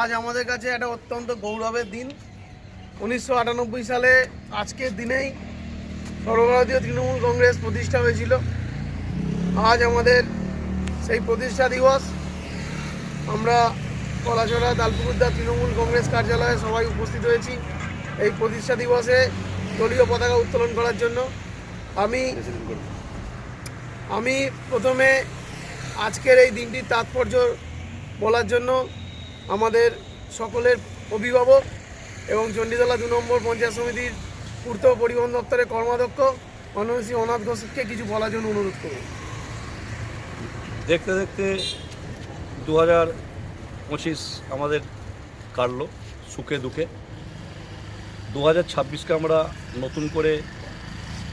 আজ আমাদের কাছে একটা অত্যন্ত গৌরবের দিন। উনিশশো আটানব্বই সালে আজকের দিনেই সর্বভারতীয় তৃণমূল কংগ্রেস প্রতিষ্ঠা হয়েছিল। আজ আমাদের সেই প্রতিষ্ঠা দিবস। আমরা কলাচড়া দালপুকুরদা তৃণমূল কংগ্রেস কার্যালয়ে সবাই উপস্থিত হয়েছি এই প্রতিষ্ঠা দিবসে দলীয় পতাকা উত্তোলন করার জন্য। আমি আমি প্রথমে আজকের এই দিনটির তাৎপর্য বলার জন্য আমাদের সকলের অভিভাবক এবং চণ্ডীতলা দু নম্বর পঞ্চায়েত সমিতির পূর্ত পরিবহন দপ্তরের কর্মাধ্যক্ষ অনসী অনাথ ঘোষকে কিছু বলার জন্য অনুরোধ করব। দেখতে দেখতে দু হাজার পঁচিশ আমাদের কাটল সুখে দুঃখে। দু হাজার ছাব্বিশকে আমরা নতুন করে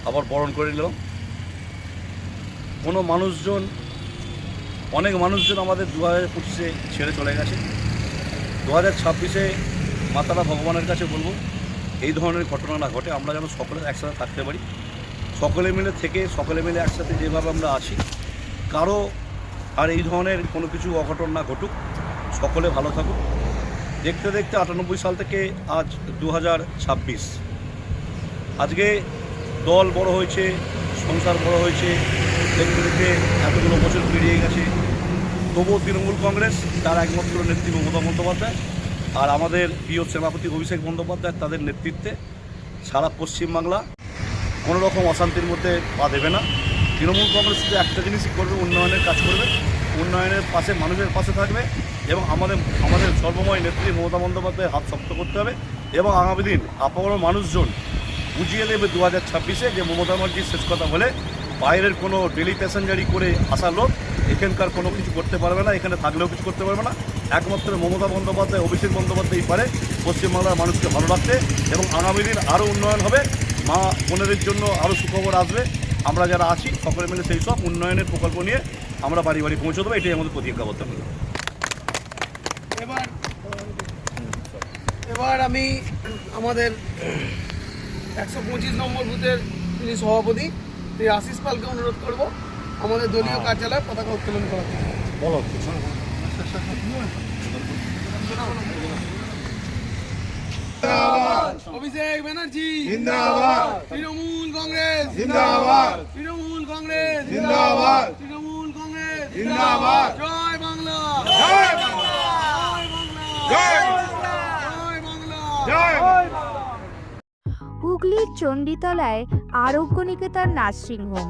আবার বরণ করে নিলাম। কোনো মানুষজন, অনেক মানুষজন আমাদের দু হাজার পঁচিশে ছেড়ে চলে গেছে। দু হাজার ছাব্বিশে মাতারা ভগবানের কাছে বলব, এই ধরনের ঘটনা না ঘটে। আমরা যেন সকলে একসাথে থাকতে পারি। সকলে মিলে থেকে, সকলে মিলে একসাথে যেভাবে আমরা আছি, কারও আর এই ধরনের কোনো কিছু অঘটন না ঘটুক। সকলে ভালো থাকুক। দেখতে দেখতে আটানব্বই সাল থেকে আজ দু হাজার ছাব্বিশ। আজকে দল বড় হয়েছে, সংসার বড় হয়েছে, দেখতে দেখতে এতগুলো বছর পেরিয়ে গেছে। তবুও তৃণমূল কংগ্রেস, তার একমাত্র নেত্রী মমতা বন্দ্যোপাধ্যায় আর আমাদের প্রিয় সেনাপতি অভিষেক বন্দ্যোপাধ্যায় তাদের নেতৃত্বে সারা পশ্চিমবাংলা কোনো রকম অশান্তির মধ্যে পা দেবে না। তৃণমূল কংগ্রেস শুধু একটা জিনিসই করবে, উন্নয়নের কাজ করবে, উন্নয়নের পাশে, মানুষের পাশে থাকবে এবং আমাদের আমাদের সর্বময় নেত্রী মমতা বন্দ্যোপাধ্যায়ের হাত শক্ত করতে হবে এবং আগামী দিন আপামর মানুষজন বুঝিয়ে দেবে দু হাজার ছাব্বিশে যে মমতা ব্যানার্জির শেষ কথা বলে বাইরের কোনো ডেলি প্যাসেঞ্জারি করে আসা লোক এখানকার কোনো কিছু করতে পারবে না, এখানে থাকলেও কিছু করতে পারবে না। একমাত্র মমতা বন্দ্যোপাধ্যায়, অভিষেক বন্দ্যোপাধ্যায় পারে পশ্চিমবাংলার মানুষকে ভালো রাখতে এবং আগামী দিন আরও উন্নয়ন হবে। মা বোনেদের জন্য আরও সুখবর আসবে। আমরা যারা আছি, সকলে মিলে সেই সব উন্নয়নের প্রকল্প নিয়ে আমরা বাড়ি বাড়ি পৌঁছে দেবো, এটাই আমাদের প্রতিজ্ঞাবদ্ধ হবে এবার এবার আমি আমাদের একশো পঁচিশ নম্বর বুথের তিনি সভাপতি শ্রী আশিস পালকে অনুরোধ করব। আমাদের দলীয় কার্যালয়ে পতাকা উত্তোলন জন্য। বলো অভিষেক ব্যানার্জি। জিন্দাবাদ। তৃণমূল কংগ্রেস। জিন্দাবাদ। তৃণমূল কংগ্রেস। জিন্দাবাদ। তৃণমূল কংগ্রেস। জিন্দাবাদ। জয় বাংলা। জয় বাংলা। জয় জয় বাংলা। জয় হুগলির চণ্ডীতলায় আরোগ্য নিকেতন নার্সিংহোম